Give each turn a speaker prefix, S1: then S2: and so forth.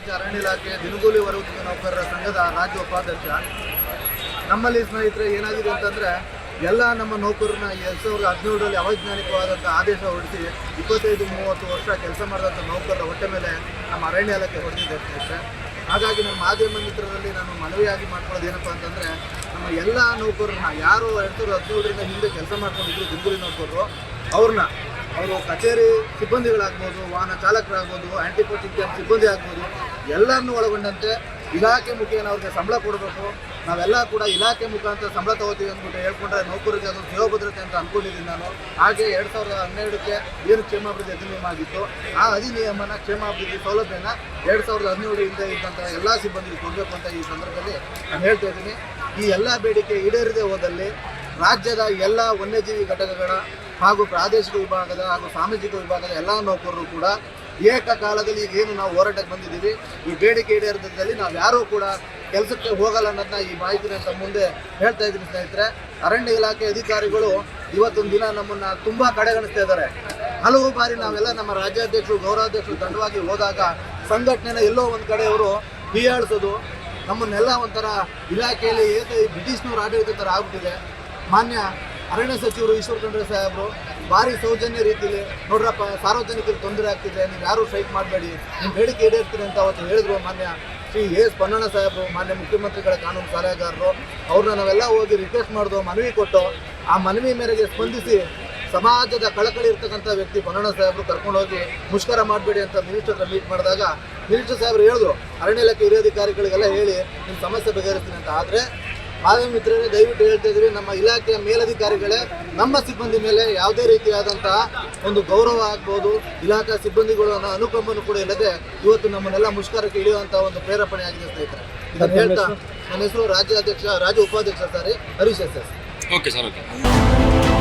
S1: ರಾಜ್ಯ ಅರಣ್ಯ ಇಲಾಖೆ ದಿನಗೂಲಿ ಹೊರಗುತ್ತಿಗೆ ನೌಕರರ ಸಂಘದ ರಾಜ್ಯ ಉಪಾಧ್ಯಕ್ಷ. ನಮ್ಮಲ್ಲಿ ಸ್ನೇಹಿತರೆ ಏನಾಗಿದೆ ಅಂತಂದರೆ ಎಲ್ಲ ನಮ್ಮ ನೌಕರರನ್ನ ಎರಡ್ ಸಾವಿರದ ಹದಿನೇಳರಲ್ಲಿ ಅವೈಜ್ಞಾನಿಕವಾದಂಥ ಆದೇಶ ಹೊರಡಿಸಿ ಇಪ್ಪತ್ತೈದು, ಮೂವತ್ತು ವರ್ಷ ಕೆಲಸ ಮಾಡಿದಂಥ ನೌಕರರ ಹೊಟ್ಟೆ ಮೇಲೆ ನಮ್ಮ ಅರಣ್ಯ ಇಲಾಖೆ ಹೊಡೆದಿದೆ ಸ್ನೇಹಿತರೆ. ಹಾಗಾಗಿ ನಮ್ಮ ಮಾಧ್ಯಮ ಮಿತ್ರರಲ್ಲಿ ನಾನು ಮನವಿಯಾಗಿ ಮಾಡ್ಕೊಳ್ಳೋದು ಏನಪ್ಪ ಅಂತಂದರೆ ನಮ್ಮ ಎಲ್ಲ ನೌಕರರನ್ನ ಯಾರು ಎರಡ್ ಸಾವಿರದ ಹದಿನೇಳರಿಂದ ಹಿಂದೆ ಕೆಲಸ ಮಾಡ್ಕೊಂಡಿದ್ರು ದಿನಗೂಲಿ ನೌಕರರು, ಅವ್ರನ್ನ ಅವರು ಕಚೇರಿ ಸಿಬ್ಬಂದಿಗಳಾಗ್ಬೋದು, ವಾಹನ ಚಾಲಕರಾಗ್ಬೋದು ಆಂಟಿಪೋಟಿಕ್ ಸಿಬ್ಬಂದಿ ಆಗ್ಬೋದು ಎಲ್ಲರನ್ನೂ ಒಳಗೊಂಡಂತೆ ಇಲಾಖೆ ಮುಖೇನ ಅವ್ರಿಗೆ ಸಂಬಳ ಕೊಡಬೇಕು. ನಾವೆಲ್ಲ ಕೂಡ ಇಲಾಖೆ ಮುಖಾಂತರ ಸಂಬಳ ತಗೋತೀವಿ ಅಂದ್ಬಿಟ್ಟು ಹೇಳ್ಕೊಂಡ್ರೆ ನೌಕರಿಗೆ ಅದು ಜೀವ ಭದ್ರತೆ ಅಂತ ಅನ್ಕೊಂಡಿದ್ದೀನಿ ನಾನು. ಹಾಗೆ ಎರಡು ಸಾವಿರದ ಹನ್ನೆರಡಕ್ಕೆ ಏನು ಕ್ಷೇಮಾಭಿವೃದ್ಧಿ ಅಧಿನಿಯಮ ಆಗಿತ್ತು, ಆ ಅಧಿನಿಯಮನ ಕ್ಷೇಮಾಭಿವೃದ್ಧಿ ಸೌಲಭ್ಯನ ಎರಡು ಸಾವಿರದ ಹದಿನೇಳರಿಂದ ಹಿಂದೆ ಇದ್ದಂಥ ಎಲ್ಲ ಸಿಬ್ಬಂದಿಗೆ ಕೊಡಬೇಕು ಅಂತ ಈ ಸಂದರ್ಭದಲ್ಲಿ ನಾನು ಹೇಳ್ತಾ ಇದ್ದೀನಿ. ಈ ಎಲ್ಲ ಬೇಡಿಕೆ ಈಡೇರದೆ ಹೋದಲ್ಲಿ ರಾಜ್ಯದ ಎಲ್ಲ ವನ್ಯಜೀವಿ ಘಟಕಗಳ ಹಾಗೂ ಪ್ರಾದೇಶಿಕ ವಿಭಾಗದ ಹಾಗೂ ಸಾಮಾಜಿಕ ವಿಭಾಗದ ಎಲ್ಲ ನೌಕರರು ಕೂಡ ಏಕಕಾಲದಲ್ಲಿ ಈಗ ಏನು ನಾವು ಹೋರಾಟಕ್ಕೆ ಬಂದಿದ್ದೀವಿ. ಈ ಬೇಡಿಕೆ ಈಡೇರದಲ್ಲಿ ನಾವು ಯಾರೂ ಕೂಡ ಕೆಲಸಕ್ಕೆ ಹೋಗಲ್ಲ ಅನ್ನೋದನ್ನ ಈ ಮಾಹಿತಿನ ತಮ್ಮ ಮುಂದೆ ಹೇಳ್ತಾ ಇದ್ದೀನಿ ಸ್ನೇಹಿತರೆ. ಅರಣ್ಯ ಇಲಾಖೆ ಅಧಿಕಾರಿಗಳು ಇವತ್ತೊಂದು ದಿನ ನಮ್ಮನ್ನು ತುಂಬ ಕಡೆಗಣಿಸ್ತಾ ಇದ್ದಾರೆ. ಹಲವು ಬಾರಿ ನಾವೆಲ್ಲ ನಮ್ಮ ರಾಜ್ಯಾಧ್ಯಕ್ಷರು ಗೌರವಾಧ್ಯಕ್ಷರು ದಂಡವಾಗಿ ಹೋದಾಗ ಸಂಘಟನೆನ ಎಲ್ಲೋ ಒಂದು ಕಡೆ ಅವರು ಹೀಯಾಳಿಸೋದು, ನಮ್ಮನ್ನೆಲ್ಲ ಒಂಥರ ಇಲಾಖೆಯಲ್ಲಿ ಏಕೆ ಬ್ರಿಟಿಷ್ನವ್ರ ಆಡಳಿತ ಥರ ಆಗ್ಬಿಟ್ಟಿದೆ. ಮಾನ್ಯ ಅರಣ್ಯ ಸಚಿವರು, ಈಶ್ವರ್ ಖಂಡ್ರೆ ಸಾಹೇಬರು, ಭಾರಿ ಸೌಜನ್ಯ ರೀತಿಯಲ್ಲಿ ನೋಡ್ರಪ್ಪ, ಸಾರ್ವಜನಿಕರಿಗೆ ತೊಂದರೆ ಆಗ್ತಿದೆ, ನೀವು ಯಾರು ಸ್ಟ್ರೈಕ್ ಮಾಡಬೇಡಿ ನಿಮ್ಮ ಬೇಡಿಕೆ ಈಡೇರ್ತೀರಿ ಅಂತ ಅವತ್ತು ಹೇಳಿದ್ರು ಮಾನ್ಯ ಶ್ರೀ ಎಸ್ ಪೊನ್ನಣ್ಣ ಸಾಹೇಬರು, ಮಾನ್ಯ ಮುಖ್ಯಮಂತ್ರಿಗಳ ಕಾನೂನು ಸಲಹೆಗಾರರು. ಅವ್ರನ್ನ ನಾವೆಲ್ಲ ಹೋಗಿ ರಿಕ್ವೆಸ್ಟ್ ಮಾಡಿದ್ವು ಮನವಿ ಕೊಟ್ಟು ಆ ಮನವಿ ಮೇರೆಗೆ ಸ್ಪಂದಿಸಿ ಸಮಾಜದ ಕಳಕಳಿ ಇರ್ತಕ್ಕಂಥ ವ್ಯಕ್ತಿ ಪೊನ್ನಣ್ಣ ಸಾಹೇಬರು ಕರ್ಕೊಂಡೋಗಿ ಮುಷ್ಕರ ಮಾಡಬೇಡಿ ಅಂತ ಮಿನಿಸ್ಟರ್ ಹತ್ರ ಮೀಟ್ ಮಾಡಿದಾಗ ಮಿನಿಸ್ಟರ್ ಸಾಹೇಬರು ಹೇಳಿದ್ರು, ಅರಣ್ಯ ಇಲಾಖೆ ಹಿರಿಯ ಅಧಿಕಾರಿಗಳಿಗೆಲ್ಲ ಹೇಳಿ, ನಿಮ್ಮ ಸಮಸ್ಯೆ ಬಗೆಹರಿಸ್ತೀನಿ ಅಂತ. ಆದರೆ ಮಾಧ್ಯಮ ಮಿತ್ರರೇ ದಯವಿಟ್ಟು ಹೇಳ್ತಾ ಇದ್ದೀವಿ ನಮ್ಮ ಇಲಾಖೆಯ ಮೇಲಧಿಕಾರಿಗಳೇ ನಮ್ಮ ಸಿಬ್ಬಂದಿ ಮೇಲೆ ಯಾವುದೇ ರೀತಿಯಾದಂತಹ ಒಂದು ಗೌರವ ಆಗ್ಬೋದು ಇಲಾಖಾ ಸಿಬ್ಬಂದಿಗಳು ಅನ್ನೋ ಅನುಕಂಪನೂ ಕೂಡ ಇಲ್ಲದೆ ಇವತ್ತು ನಮ್ಮನ್ನೆಲ್ಲ ಮುಷ್ಕರಕ್ಕೆ ಇಳಿಯುವಂಥ ಒಂದು ಪ್ರೇರೇಪಣೆ ಆಗಿದೆ ಸ್ನೇಹಿತರೆ ಇದನ್ನು ಹೇಳ್ತಾ ನನ್ನ ಹೆಸರು ರಾಜ್ಯಾಧ್ಯಕ್ಷ ರಾಜ್ಯ ಉಪಾಧ್ಯಕ್ಷ sorry Harish S S.
S2: Okay sir okay.